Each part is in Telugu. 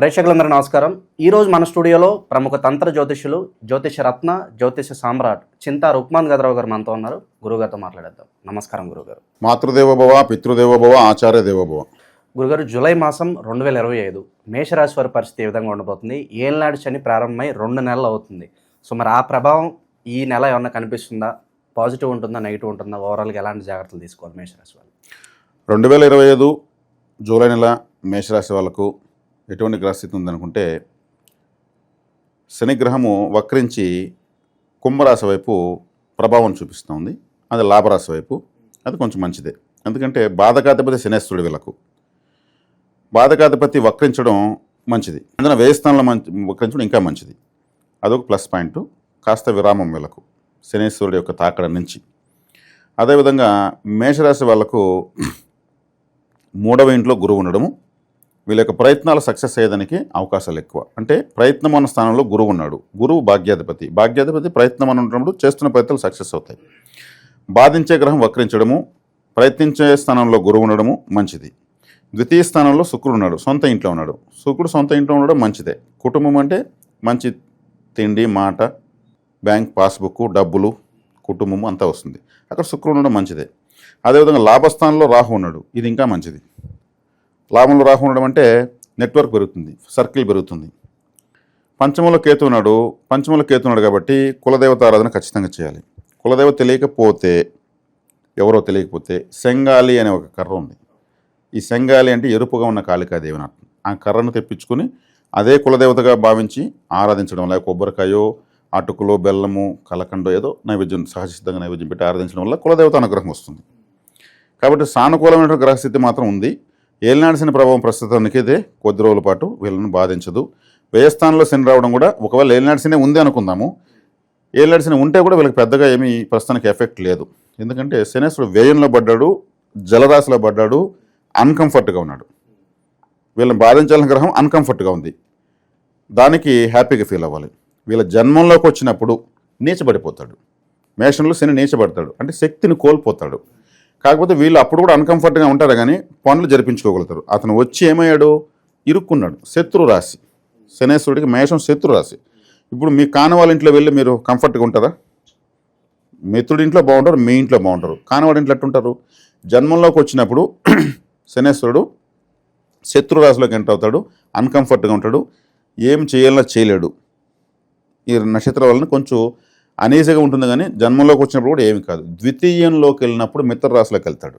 ప్రేక్షకులందరూ నమస్కారం. ఈరోజు మన స్టూడియోలో ప్రముఖ తంత్ర జ్యోతిష్యులు జ్యోతిష రత్న జ్యోతిష సామ్రాట్ చింతా రుక్మాన్ గదరావు గారు మనతో ఉన్నారు. గురుగారితో మాట్లాడేద్దాం. నమస్కారం గురుగారు మాతృదేవోభవ పితృదేవోభవ ఆచార్య దేవోభవ గురుగారు జూలై మాసం రెండు వేల ఇరవై ఐదు మేషరాశి వారి పరిస్థితి ఏ విధంగా ఉండబోతుంది? ఏళ్ళనాడు శని ప్రారంభమై రెండు నెలలు అవుతుంది. సో మరి ఆ ప్రభావం ఈ నెల ఏమన్నా కనిపిస్తుందా? పాజిటివ్ ఉంటుందా? నెగిటివ్ ఉంటుందా? ఓవరాల్గా ఎలాంటి జాగ్రత్తలు తీసుకోవాలి మేషరాశి వాళ్ళు రెండు వేల ఇరవై ఐదు జూలై నెల మేషరాశి వాళ్ళకు ఎటువంటి గ్రహస్థితి ఉందనుకుంటే శనిగ్రహము వక్రించి కుంభరాశి వైపు ప్రభావం చూపిస్తుంది. అది లాభరాశి వైపు. అది కొంచెం మంచిదే. ఎందుకంటే బాధకాధిపతి శనేశ్వరుడు వీళ్ళకు. బాధకాధిపతి వక్రించడం మంచిది. అందులో వ్యయస్థానంలో మంచి వక్రించడం ఇంకా మంచిది. అదొక ప్లస్ పాయింట్. కాస్త విరామం వీళ్ళకు. శనేశ్వరుడు యొక్క తాకడ నుంచి. అదేవిధంగా మేషరాశి వాళ్ళకు మూడవ ఇంట్లో గురువు ఉండడము. వీళ్ళ యొక్క ప్రయత్నాలు సక్సెస్ అయ్యేదానికి అవకాశాలు ఎక్కువ. అంటే ప్రయత్నం అన్న స్థానంలో గురువు ఉన్నాడు. గురువు భాగ్యాధిపతి. భాగ్యాధిపతి ప్రయత్నం అని ఉన్నప్పుడు చేస్తున్న ప్రయత్నాలు సక్సెస్ అవుతాయి. బాధించే గ్రహం వక్రించడము ప్రయత్నించే స్థానంలో గురువు ఉండడము మంచిది. ద్వితీయ స్థానంలో శుక్రుడు ఉన్నాడు. సొంత ఇంట్లో ఉన్నాడు. శుక్రుడు సొంత ఇంట్లో ఉండడం మంచిదే. కుటుంబం అంటే మంచి తిండి మాట బ్యాంక్ పాస్బుక్ డబ్బులు కుటుంబం అంతా వస్తుంది. అక్కడ శుక్రుడు ఉండడం మంచిదే. అదేవిధంగా లాభస్థానంలో రాహు ఉన్నాడు. ఇది ఇంకా మంచిది. లాభంలో రాహు ఉండడం అంటే నెట్వర్క్ పెరుగుతుంది సర్కిల్ పెరుగుతుంది. పంచమంలో కేతు ఉన్నాడు పంచమంలో కేతు ఉన్నాడు కాబట్టి కులదేవత ఆరాధన ఖచ్చితంగా చేయాలి. కులదేవత తెలియకపోతే ఎవరో తెలియకపోతే సెంగాలి అనే ఒక కర్ర ఉంది. ఈ సెంగాలి అంటే ఎరుపుగా ఉన్న కాళికాదేవి అర్థం. ఆ కర్రను తెప్పించుకుని అదే కులదేవతగా భావించి ఆరాధించడం లేక కొబ్బరికాయో అటుకులో బెల్లము కలకండో ఏదో నైవేద్యం సహజసిద్ధంగా నైవేద్యం పెట్టి ఆరాధించడం వల్ల కులదేవత అనుగ్రహం వస్తుంది. కాబట్టి సానుకూలమైన గ్రహస్థితి మాత్రం ఉంది. ఏలినాడిసిన ప్రభావం ప్రస్తుతానికి అయితే కొద్ది రోజుల పాటు వీళ్ళని బాధించదు. వ్యయస్థానంలో శని రావడం కూడా ఒకవేళ ఏలినాడిసినే ఉంది అనుకుందాము. ఏలినాడిసిన ఉంటే కూడా వీళ్ళకి పెద్దగా ఏమీ ప్రస్తుతానికి ఎఫెక్ట్ లేదు. ఎందుకంటే శనేశ్వరుడు వ్యయంలో పడ్డాడు జలరాశిలో పడ్డాడు అన్కంఫర్ట్గా ఉన్నాడు. వీళ్ళని బాధించాలని గ్రహం అన్కంఫర్ట్గా ఉంది. దానికి హ్యాపీగా ఫీల్ అవ్వాలి. వీళ్ళ జన్మంలోకి వచ్చినప్పుడు నీచబడిపోతాడు. మేషంలో శని నీచబడతాడు. అంటే శక్తిని కోల్పోతాడు. కాకపోతే వీళ్ళు అప్పుడు కూడా అన్కంఫర్ట్గా ఉంటారు కానీ పనులు జరిపించుకోగలుగుతారు. అతను వచ్చి ఏమయ్యాడు? ఇరుక్కున్నాడు. శత్రు రాశి. శనేశ్వరుడికి మేషం శత్రు రాశి. ఇప్పుడు మీ కానవాళ్ళ ఇంట్లో వెళ్ళి మీరు కంఫర్ట్గా ఉంటారా? మిత్రుడి ఇంట్లో బాగుంటారు మీ ఇంట్లో బాగుంటారు. కానవాడి ఇంట్లో ఎట్టుంటారు జన్మంలోకి వచ్చినప్పుడు శనేశ్వరుడు శత్రు రాశిలోకి ఎంటర్ అవుతాడు అన్కంఫర్ట్గా ఉంటాడు ఏం చేయాలన్నా చేయలేడు. ఈ నక్షత్రం వలన కొంచెం అనేసిగా ఉంటుంది కానీ జన్మంలోకి వచ్చినప్పుడు కూడా ఏమి కాదు. ద్వితీయంలోకి వెళ్ళినప్పుడు మిత్ర రాశిలోకి వెళ్తాడు.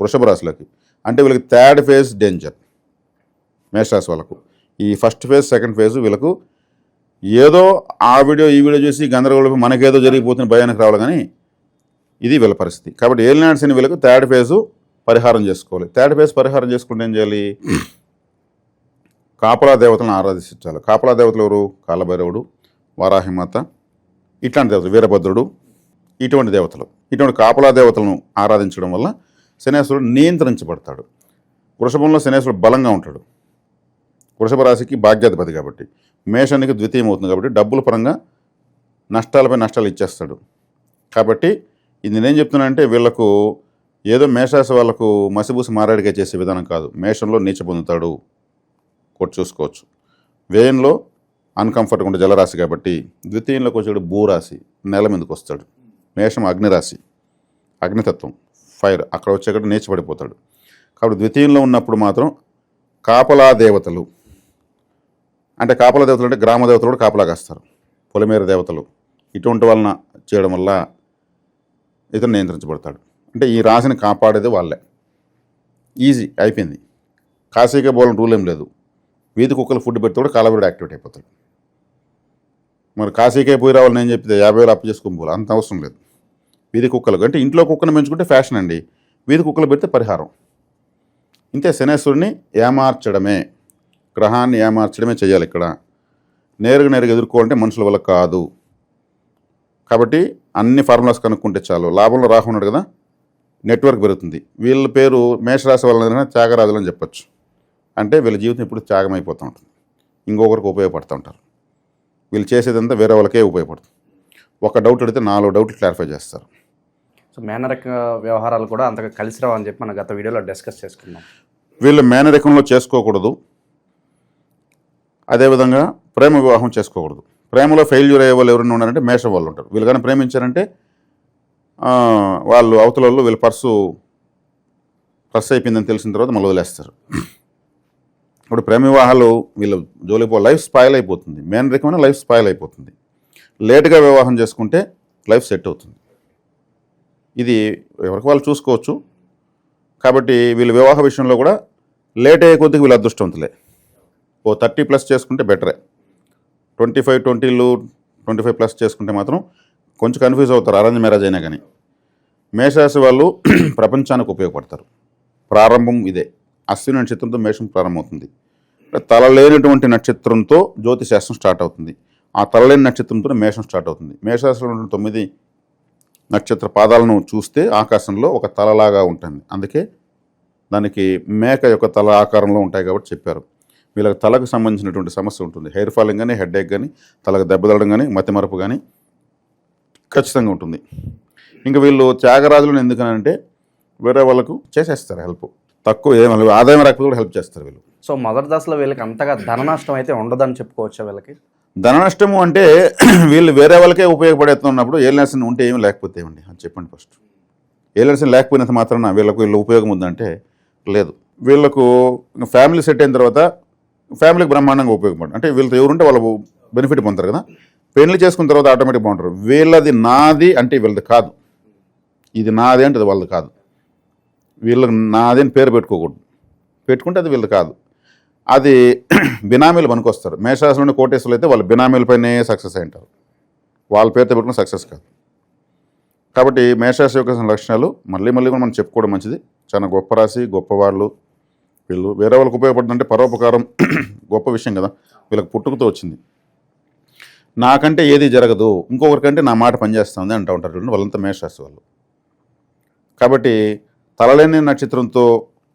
వృషభ రాశిలోకి. అంటే వీళ్ళకి థర్డ్ ఫేజ్ డేంజర్ మేషరాశి వాళ్ళకు. ఈ ఫస్ట్ ఫేజ్ సెకండ్ ఫేజ్ వీళ్ళకు ఏదో ఆ వీడియో ఈ వీడియో చూసి గందరగోళం మనకేదో జరిగిపోతున్న భయానికి రావాలి కానీ ఇది వీళ్ళ పరిస్థితి. కాబట్టి ఏలినాడు అని వీళ్ళకు థర్డ్ ఫేజు పరిహారం చేసుకోవాలి. థర్డ్ ఫేజ్ పరిహారం చేసుకుంటే ఏం చేయాలి? కాపలా దేవతలను ఆరాధించాలి. కాపలా దేవతలు ఎవరు? కాలభైరవుడు వారాహిమాత ఇట్లాంటి దేవతలు వీరభద్రుడు ఇటువంటి దేవతలు ఇటువంటి కాపలా దేవతలను ఆరాధించడం వల్ల శనేశ్వరుడు నియంత్రించబడతాడు. వృషభంలో శనేశ్వరుడు బలంగా ఉంటాడు. వృషభ రాశికి భాగ్యాధిపతి కాబట్టి మేషానికి ద్వితీయం అవుతుంది కాబట్టి డబ్బుల పరంగా నష్టాలపై నష్టాలు ఇచ్చేస్తాడు. కాబట్టి ఇది నేనేం చెప్తున్నానంటే వీళ్ళకు ఏదో మేషరాశి వాళ్ళకు మసిబూసి మారాడిగా చేసే విధానం కాదు. మేషంలో నీచ పొందుతాడు. కొట్టు చూసుకోవచ్చు. వ్యయంలో అన్కంఫర్ట్గా ఉండే జలరాశి కాబట్టి ద్వితీయంలోకి వచ్చాడు భూరాశి నెల మీదకి వస్తాడు. మేషం అగ్నిరాశి అగ్నితత్వం ఫైర్ అక్కడ వచ్చేక్కడ నేర్చిపడిపోతాడు కాబట్టి ద్వితీయంలో ఉన్నప్పుడు మాత్రం కాపలా దేవతలు అంటే కాపలా దేవతలు అంటే గ్రామ దేవతలు కూడా కాపలా కాస్తారు. పొలిమేర దేవతలు ఇటువంటి వలన చేయడం వల్ల ఇతను నియంత్రించబడతాడు. అంటే ఈ రాశిని కాపాడేది వాళ్ళే. ఈజీ అయిపోయింది. కాశీకే బోలం రూల్ ఏం లేదు. వీధి కుక్కలు ఫుడ్ పెడితే కూడా కాలబడి యాక్టివేట్ అయిపోతాడు. మరి కాశీకే పోయి రావాలని నేను చెప్తే యాభై వేలు అప్పు చేసుకుని పోవాలి. అంత అవసరం లేదు. వీధి కుక్కలు. అంటే ఇంట్లో కుక్కను పెంచుకుంటే ఫ్యాషన్ అండి. వీధి కుక్కలు పెడితే పరిహారం. ఇంతే శనేశ్వరుని ఏమార్చడమే. గ్రహాన్ని ఏమార్చడమే చేయాలి ఇక్కడ. నేరుగా నేరుగా ఎదుర్కోవాలంటే మనుషుల వల్ల కాదు. కాబట్టి అన్ని ఫార్ములాస్ కనుక్కుంటే చాలు. లాభంలో రాకున్నాడు కదా? నెట్వర్క్ పెరుగుతుంది. వీళ్ళ పేరు మేషరాశి వాళ్ళ త్యాగరాజులు అని చెప్పొచ్చు. అంటే వీళ్ళ జీవితం ఇప్పుడు త్యాగం అయిపోతూ ఉంటుంది. ఇంకొకరికి ఉపయోగపడుతూ ఉంటారు. వీళ్ళు చేసేదంతా వేరే వాళ్ళకే ఉపయోగపడుతుంది. ఒక డౌట్ అడిగితే నాలుగు డౌట్లు క్లారిఫై చేస్తారు. సో మేనరక వ్యవహారాలు కూడా అంతగా కలిసి రావని చెప్పి మనం గత వీడియోలో డిస్కస్ చేసుకున్నాం. వీళ్ళు మేనరికంలో చేసుకోకూడదు. అదేవిధంగా ప్రేమ వివాహం చేసుకోకూడదు. ప్రేమలో ఫెయిల్యూర్ అయ్యే వాళ్ళు ఎవరైనా ఉన్నారంటే మేషం వాళ్ళు ఉంటారు. వీళ్ళు కానీ ప్రేమించారంటే వాళ్ళు అవతల వాళ్ళు వీళ్ళ పర్సు పర్స్ అయిపోయిందని తెలిసిన తర్వాత మళ్ళీ వదిలేస్తారు. ఇప్పుడు ప్రేమ వివాహాలు వీళ్ళు జోలిపో లైఫ్ స్పాయిల్ అయిపోతుంది. మెయిన్ రికమైన లైఫ్ స్పాయిల్ అయిపోతుంది. లేట్గా వివాహం చేసుకుంటే లైఫ్ సెట్ అవుతుంది. ఇది ఎవరికి వాళ్ళు చూసుకోవచ్చు. కాబట్టి వీళ్ళు వివాహ విషయంలో కూడా లేట్ అయ్యే కొద్దికి వీళ్ళు అదృష్టవంతులే. ఓ థర్టీ ప్లస్ చేసుకుంటే బెటరే. ట్వంటీ ఫైవ్ ట్వంటీలు ట్వంటీ ఫైవ్ ప్లస్ చేసుకుంటే మాత్రం కొంచెం కన్ఫ్యూజ్ అవుతారు. అరేంజ్ మ్యారేజ్ అయినా కానీ. మేషరాశి వాళ్ళు ప్రపంచానికి ఉపయోగపడతారు. ప్రారంభం ఇదే. అశ్విని నక్షత్రంతో మేషం ప్రారంభమవుతుంది. తల లేనటువంటి నక్షత్రంతో జ్యోతిశాస్త్రం స్టార్ట్ అవుతుంది. ఆ తలలేని నక్షత్రంతో మేషం స్టార్ట్ అవుతుంది. మేషరాశిలో ఉన్న తొమ్మిది నక్షత్ర పాదాలను చూస్తే ఆకాశంలో ఒక తలలాగా ఉంటుంది. అందుకే దానికి మేక యొక్క తల ఆకారంలో ఉంటాయి కాబట్టి చెప్పారు. వీళ్ళకి తలకు సంబంధించినటువంటి సమస్య ఉంటుంది. హెయిర్ ఫాలింగ్ కానీ హెడ్ ఏక్ కానీ తలకు దెబ్బతలడం కానీ మతిమరపు కానీ ఖచ్చితంగా ఉంటుంది. ఇంకా వీళ్ళు త్యాగరాజులను ఎందుకనంటే వేరే వాళ్ళకు చేసేస్తారు హెల్ప్. తక్కువ ఏం ఆదాయం రాకపోతే కూడా హెల్ప్ చేస్తారు వీళ్ళు. సో మొదటి దశలో వీళ్ళకి అంతగా ధన నష్టం అయితే ఉండదని చెప్పుకోవచ్చా వీళ్ళకి? ధన నష్టము అంటే వీళ్ళు వేరే వాళ్ళకే ఉపయోగపడేస్తున్నప్పుడు ఏలినర్సన్ ఉంటే ఏమి లేకపోతే ఏమండి? అది చెప్పండి ఫస్ట్ ఏలినర్సన్ లేకపోయినంత మాత్రాన వీళ్ళకు వీళ్ళు ఉపయోగం ఉందంటే లేదు. వీళ్ళకు ఫ్యామిలీ సెట్ అయిన తర్వాత ఫ్యామిలీకి బ్రహ్మాండంగా ఉపయోగపడు అంటే వీళ్ళతో ఎవరుంటే వాళ్ళు బెనిఫిట్ పొందుతారు కదా. పెళ్ళి చేసుకున్న తర్వాత ఆటోమేటిక్ బాగుంటారు. వీళ్ళది నాది అంటే వీళ్ళది కాదు. ఇది నాది అంటే అది వాళ్ళది కాదు. వీళ్ళకి నాది అని పేరు పెట్టుకోకూడదు. పెట్టుకుంటే అది వీళ్ళది కాదు. అది బినామీలు పనికొస్తారు. మేషరాశి నుండి కోటేశ్వరులు అయితే వాళ్ళ బినామీలపైనే సక్సెస్ అయి ఉంటారు వాళ్ళ పేరుతో పెట్టుకున్న సక్సెస్ కాదు. కాబట్టి మేషరాశి యొక్క లక్షణాలు మళ్ళీ మళ్ళీ కూడా మనం చెప్పుకోవడం మంచిది. చాలా గొప్ప రాశి గొప్పవాళ్ళు వీళ్ళు వేరే వాళ్ళకి ఉపయోగపడుతుందంటే పరోపకారం గొప్ప విషయం కదా. వీళ్ళకి పుట్టుకతో వచ్చింది. నాకంటే ఏది జరగదు. ఇంకొకరికంటే నా మాట పనిచేస్తుంది అంటూ ఉంటారు వాళ్ళంతా మేషరాశి వాళ్ళు. కాబట్టి తలలేని నక్షత్రంతో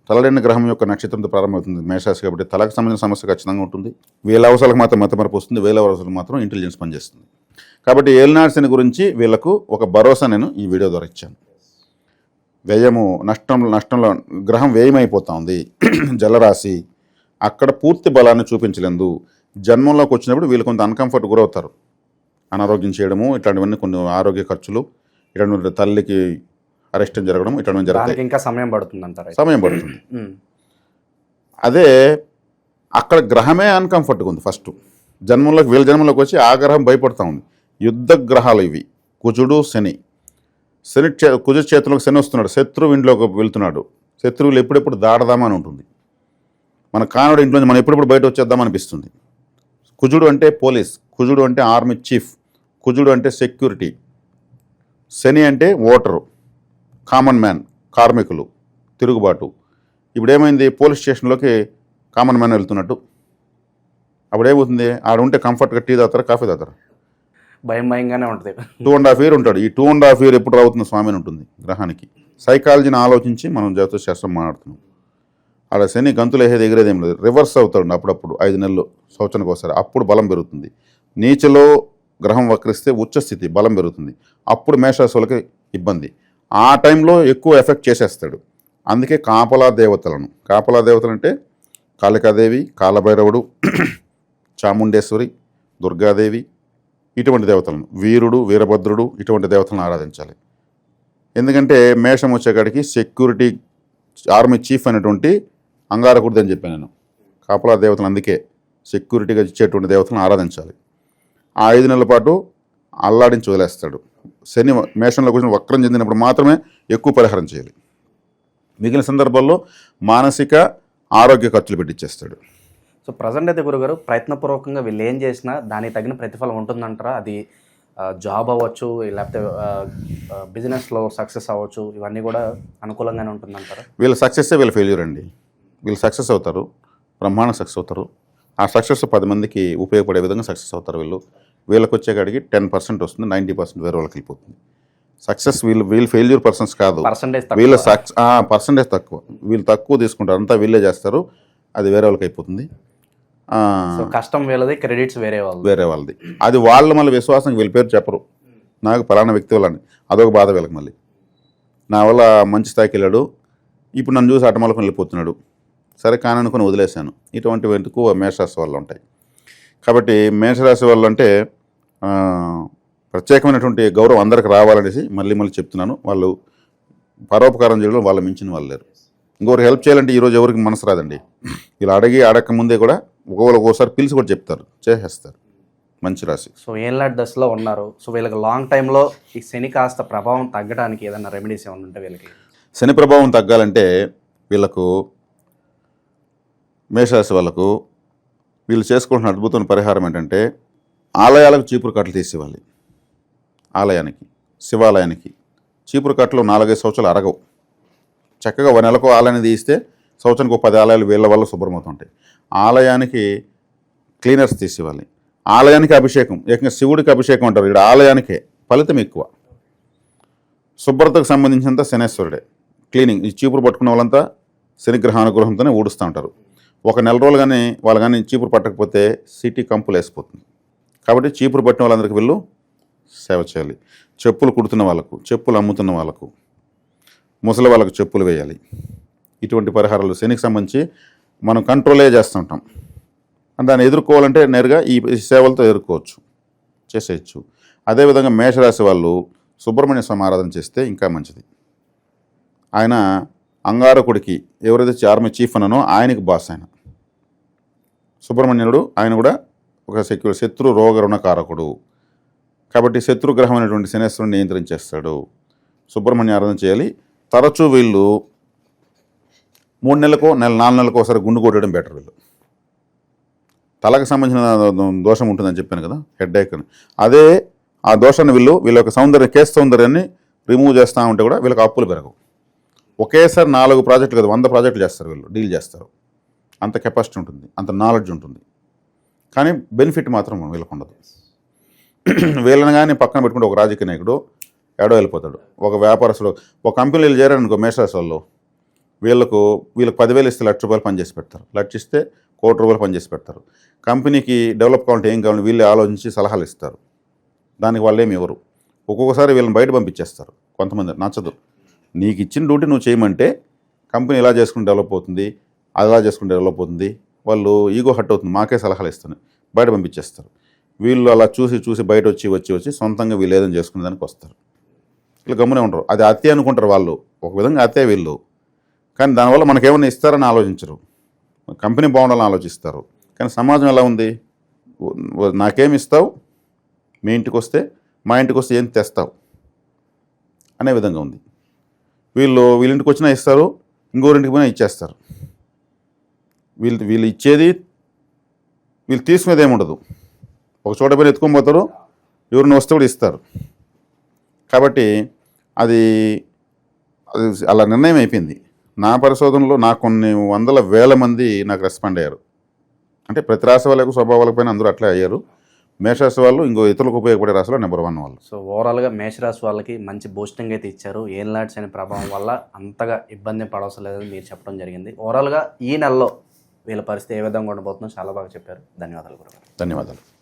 తలలేని గ్రహం యొక్క నక్షత్రంతో ప్రారంభమవుతుంది మేషరాశి కాబట్టి తలకు సంబంధించిన సమస్య ఖచ్చితంగా ఉంటుంది. వీళ్ళ అవసరాలకు మాత్రం మతమరపు వస్తుంది వీళ్ళ అవసరాలకు మాత్రం ఇంటెలిజెన్స్ పనిచేస్తుంది. కాబట్టి ఏలినాడ్సిని గురించి వీళ్ళకు ఒక భరోసా నేను ఈ వీడియో ద్వారా ఇచ్చాను. వ్యయము నష్టం నష్టంలో గ్రహం వ్యయమైపోతా ఉంది జలరాశి అక్కడ పూర్తి బలాన్ని చూపించలేదు. జన్మంలోకి వచ్చినప్పుడు వీళ్ళు కొంత అన్కంఫర్ట్ గురవుతారు. అనారోగ్యం చేయడము ఇట్లాంటివన్నీ కొన్ని ఆరోగ్య ఖర్చులు ఇట్లాంటి తల్లికి అరెస్ట్ జరగడం ఇట్లాంటివి జరుగుతాయి. దానికి ఇంకా సమయం పడుతుంది అంటారు. సమయం పడుతుంది. అదే అక్కడ గ్రహమే అన్కంఫర్ట్గా ఉంది ఫస్ట్ జన్మంలోకి వీళ్ళ జన్మంలోకి వచ్చి ఆ గ్రహం భయపడతా ఉంది. యుద్ధ గ్రహాలు ఇవి. కుజుడు శని. శని చే కుజ చేతిలోకి శని వస్తున్నాడు. శత్రువు ఇంట్లోకి వెళ్తున్నాడు. శత్రువులు ఎప్పుడెప్పుడు దాడదామని ఉంటుంది. మన కానుడు ఇంట్లో మనం ఎప్పుడెప్పుడు బయట వచ్చేద్దాం అనిపిస్తుంది. కుజుడు అంటే పోలీస్. కుజుడు అంటే ఆర్మీ చీఫ్. కుజుడు అంటే సెక్యూరిటీ. శని అంటే ఓటరు. కామన్ మ్యాన్ కార్మికులు తిరుగుబాటు. ఇప్పుడు ఏమైంది పోలీస్ స్టేషన్లోకి కామన్ మ్యాన్ వెళ్తున్నట్టు. అప్పుడు ఏమవుతుంది ఆడ ఉంటే కంఫర్ట్గా టీ తాగుతారా కాఫీ తాగుతారా? భయం భయంగానే ఉంటుంది. టూ అండ్ హాఫ్ ఇయర్ ఉంటాడు. ఈ టూ అండ్ హాఫ్ ఇయర్ ఎప్పుడు రావుతున్న స్వామి అని ఉంటుంది గ్రహానికి. సైకాలజీని ఆలోచించి మనం జ్యోతిష శాస్త్రం మాట్లాడుతున్నాం. ఆడ శని గంతులు వేసేది ఎగిరేది ఏం లేదు. రివర్స్ అవుతాడు అప్పుడప్పుడు ఐదు నెలలు సంవత్సరానికి ఒకసారి అప్పుడు బలం పెరుగుతుంది. నీచలో గ్రహం వక్రిస్తే ఉచ్చ స్థితి బలం పెరుగుతుంది. అప్పుడు మేషరాశి వాళ్ళకి ఇబ్బంది. ఆ టైంలో ఎక్కువ ఎఫెక్ట్ చేసేస్తాడు. అందుకే కాపలా దేవతలను. కాపలా దేవతలు అంటే కాళికాదేవి కాలభైరవుడు చాముండేశ్వరి దుర్గాదేవి ఇటువంటి దేవతలను. వీరుడు వీరభద్రుడు ఇటువంటి దేవతలను ఆరాధించాలి. ఎందుకంటే మేషం వచ్చేకాడికి సెక్యూరిటీ ఆర్మీ చీఫ్ అనేటువంటి అంగారకుడిది అని చెప్పాను నేను. కాపలా దేవతలు అందుకే సెక్యూరిటీగా ఇచ్చేటువంటి దేవతలను ఆరాధించాలి. ఆ ఐదు నెలల పాటు అల్లాడించి వదిలేస్తాడు. శని మేషంలో కూర్చొని వక్రం చెందినప్పుడు మాత్రమే ఎక్కువ పరిహారం చేయాలి. మిగిలిన సందర్భాల్లో మానసిక ఆరోగ్య ఖర్చులు పెట్టిచ్చేస్తాడు. సో ప్రజెంట్ అయితే గురుగారు ప్రయత్నపూర్వకంగా వీళ్ళు ఏం చేసినా దానికి తగిన ప్రతిఫలం ఉంటుందంటారా? అది జాబ్ అవ్వచ్చు లేకపోతే బిజినెస్లో సక్సెస్ అవ్వచ్చు ఇవన్నీ కూడా అనుకూలంగానే ఉంటుందంటారా? వీళ్ళ సక్సెస్ వీళ్ళ ఫెయిల్యూర్ అండి? వీళ్ళు సక్సెస్ అవుతారు బ్రహ్మాండ సక్సెస్ అవుతారు. ఆ సక్సెస్ పది మందికి ఉపయోగపడే విధంగా సక్సెస్ అవుతారు వీళ్ళు. వీళ్ళకి వచ్చేకాడికి టెన్ పర్సెంట్ వస్తుంది నైంటీ పర్సెంట్ వేరే వాళ్ళకి వెళ్ళిపోతుంది. సక్సెస్ వీళ్ళు వీళ్ళు ఫెయిల్యూర్ పర్సన్స్ కాదు. వీళ్ళ పర్సంటేజ్ తక్కువ. వీళ్ళు తక్కువ తీసుకుంటారు అంతా వీళ్ళే చేస్తారు అది వేరే వాళ్ళకి అయిపోతుంది. కష్టం వీళ్ళది క్రెడిట్స్ వేరే వాళ్ళు వేరే వాళ్ళది. అది వాళ్ళ మళ్ళీ విశ్వాసం వీళ్ళ పేరు చెప్పరు. నాకు ఫలానా వ్యక్తి వాళ్ళని. అదొక బాధ వీళ్ళకి మళ్ళీ. నా వల్ల మంచి స్థాయికి వెళ్ళాడు ఇప్పుడు నన్ను చూసి అటమలకు వెళ్ళిపోతున్నాడు. సరే కాననుకొని వదిలేశాను. ఇటువంటివి ఎందుకు మేషరాశి వల్ల ఉంటాయి కాబట్టి మేషరాశి వాళ్ళు అంటే ప్రత్యేకమైనటువంటి గౌరవం అందరికి రావాలనేసి మళ్ళీ మళ్ళీ చెప్తున్నాను. వాళ్ళు పరోపకారం చేయడం వాళ్ళ మించిన వాళ్ళు లేరు. ఇంకొకరికి హెల్ప్ చేయాలంటే ఈరోజు ఎవరికి మనసు రాదండి. ఇలా అడిగి అడగక ముందే కూడా ఒకవేళ ఒక్కోసారి పిలిచి కూడా చెప్తారు. చేసేస్తారు. మంచి రాశి. సో ఏళ్ళనాటి దశలో ఉన్నారు. సో వీళ్ళకి లాంగ్ టైంలో ఈ శని కాస్త ప్రభావం తగ్గడానికి ఏదైనా రెమెడీస్ ఏమైనా ఉంటే వీళ్ళకి? శని ప్రభావం తగ్గాలంటే వీళ్ళకు మేషరాశి వాళ్ళకు వీళ్ళు చేసుకుంటున్న అద్భుతమైన పరిహారం ఏంటంటే ఆలయాలకు చీపురు కట్టలు తీసివ్వాలి ఆలయానికి శివాలయానికి చీపురు కట్టలు నాలుగైదు సంవత్సరాలు అరగవు. చక్కగా ఒక నెలకు ఆలయాన్ని తీస్తే సంవత్సరానికి ఒక పది ఆలయాలు వీళ్ళ వల్ల శుభ్రమవుతుంటాయి. ఆలయానికి క్లీనర్స్ తీసివ్వాలి ఆలయానికి అభిషేకం ఏకంగా శివుడికి అభిషేకం అంటారు. ఇక్కడ ఆలయానికే ఫలితం ఎక్కువ. శుభ్రతకు సంబంధించినంత శనేశ్వరుడే. క్లీనింగ్ ఈ చీపురు పట్టుకున్న వాళ్ళంతా శనిగ్రహానుగ్రహంతోనే ఊడుస్తూ ఉంటారు. ఒక నెల రోజులు కానీ వాళ్ళు కానీ చీపురు పట్టకపోతే సిటీ కంపులు వేసిపోతుంది కాబట్టి చీపురు పట్టిన వాళ్ళందరికీ వీళ్ళు సేవ చేయాలి. చెప్పులు కుడుతున్న వాళ్ళకు చెప్పులు అమ్ముతున్న వాళ్ళకు ముసలి వాళ్ళకు చెప్పులు వేయాలి. ఇటువంటి పరిహారాలు శనికి సంబంధించి మనం కంట్రోలే చేస్తుంటాం. దాన్ని ఎదుర్కోవాలంటే నేరుగా ఈ సేవలతో ఎదుర్కోవచ్చు చేసేయచ్చు. అదేవిధంగా మేషరాశి వాళ్ళు సుబ్రహ్మణ్య స్వామి ఆరాధన చేస్తే ఇంకా మంచిది. ఆయన అంగారకుడికి ఎవరైతే ఆర్మీ చీఫ్ అన్నానో ఆయనకి బాస్ ఆయన. సుబ్రహ్మణ్యుడు ఆయన కూడా ఒక సెక్యులర్ శత్రు రోగ రుణకారకుడు కాబట్టి శత్రుగ్రహం అనేటువంటి శనేశ్వరుని నియంత్రించేస్తాడు. సుబ్రహ్మణ్య ఆరాధన చేయాలి. తరచూ వీళ్ళు మూడు నెలలకో నెల నాలుగు నెలలకు ఒకసారి గుండు కొట్టడం బెటర్ వీళ్ళు. తలకు సంబంధించిన దోషం ఉంటుందని చెప్పాను కదా హెడ్ ఏక్ అని. అదే ఆ దోషాన్ని వీళ్ళు వీళ్ళ యొక్క సౌందర్య కేసు సౌందర్యాన్ని రిమూవ్ చేస్తూ ఉంటే కూడా వీళ్ళకి అప్పులు పెరగవు. ఒకేసారి నాలుగు ప్రాజెక్టులు కదా వంద ప్రాజెక్టులు చేస్తారు వీళ్ళు డీల్ చేస్తారు. అంత కెపాసిటీ ఉంటుంది అంత నాలెడ్జ్ ఉంటుంది. కానీ బెనిఫిట్ మాత్రం వీళ్ళకు ఉండదు వీళ్ళని కానీ పక్కన పెట్టుకుంటే ఒక రాజకీయ నాయకుడు ఎడో వెళ్ళిపోతాడు. ఒక వ్యాపారస్తుడు ఒక కంపెనీలు చేరారనుకో మేషరాశి వాళ్ళు వీళ్ళకు వీళ్ళకి పదివేలు ఇస్తే లక్ష రూపాయలు పనిచేసి పెడతారు. లక్ష ఇస్తే కోటి రూపాయలు పనిచేసి పెడతారు. కంపెనీకి డెవలప్ కావాలంటే ఏం కావాలి వీళ్ళే ఆలోచించి సలహాలు ఇస్తారు. దానికి వాళ్ళు ఏమి ఇవ్వరు. ఒక్కొక్కసారి వీళ్ళని బయట పంపించేస్తారు. కొంతమంది నచ్చదు. నీకు ఇచ్చిన డ్యూటీ నువ్వు చేయమంటే కంపెనీ ఇలా చేసుకుని డెవలప్ అవుతుంది? అలా చేసుకుంటే డెవలప్ అవుతుంది వాళ్ళు ఈగో హట్ అవుతుంది. మాకే సలహాలు ఇస్తాను బయట పంపించేస్తారు. వీళ్ళు అలా చూసి చూసి బయట వచ్చి వచ్చి వచ్చి సొంతంగా వీళ్ళు ఏదైనా చేసుకునే దానికి వస్తారు. వీళ్ళు గమ్మునే ఉంటారు అది అత్తే అనుకుంటారు వాళ్ళు. ఒక విధంగా అత్తే వీళ్ళు. కానీ దానివల్ల మనకేమైనా ఇస్తారని ఆలోచించరు. కంపెనీ బాగుండాలని ఆలోచిస్తారు. కానీ సమాజం ఎలా ఉంది? ఓ- నాకేమి ఇస్తావు? మీ ఇంటికి వస్తే మా ఇంటికి వస్తే ఏం తెస్తావు? అనే విధంగా ఉంది. వీళ్ళు వీళ్ళింటికి వచ్చినా ఇస్తారు. ఇంకోరింటికి పోయినా ఇచ్చేస్తారు. వీళ్ళు వీళ్ళు ఇచ్చేది వీళ్ళు తీసుకునేది ఏముండదు ఒక చోట పోయి ఎత్తుకొని పోతారు ఎవరిని వస్తే కూడా ఇస్తారు. కాబట్టి అది అది అలా నిర్ణయం అయిపోయింది. నా పరిశోధనలో నా కొన్ని వందల వేల మంది నాకు రెస్పాండ్ అయ్యారు. అంటే ప్రతి రాశి వాళ్ళకు స్వభావాలకు పైన అందరూ అట్లే అయ్యారు. మేషరాశి వాళ్ళు ఇంకో ఇతరులకు ఉపయోగపడే రాశిలో నెంబర్ వన్ వాళ్ళు. సో ఓవరాల్గా మేషరాశి వాళ్ళకి మంచి బూస్టింగ్ అయితే ఇచ్చారు. ఏళ్ళనాటి అనే ప్రభావం వల్ల అంతగా ఇబ్బంది పడవసలేదని మీరు చెప్పడం జరిగింది. ఓవరాల్గా ఈ నెలలో వీళ్ళ పరిస్థితి ఏ విధంగా ఉండబోతుందో చాలా బాగా చెప్పారు. ధన్యవాదాలు గురుగారు. ధన్యవాదాలు.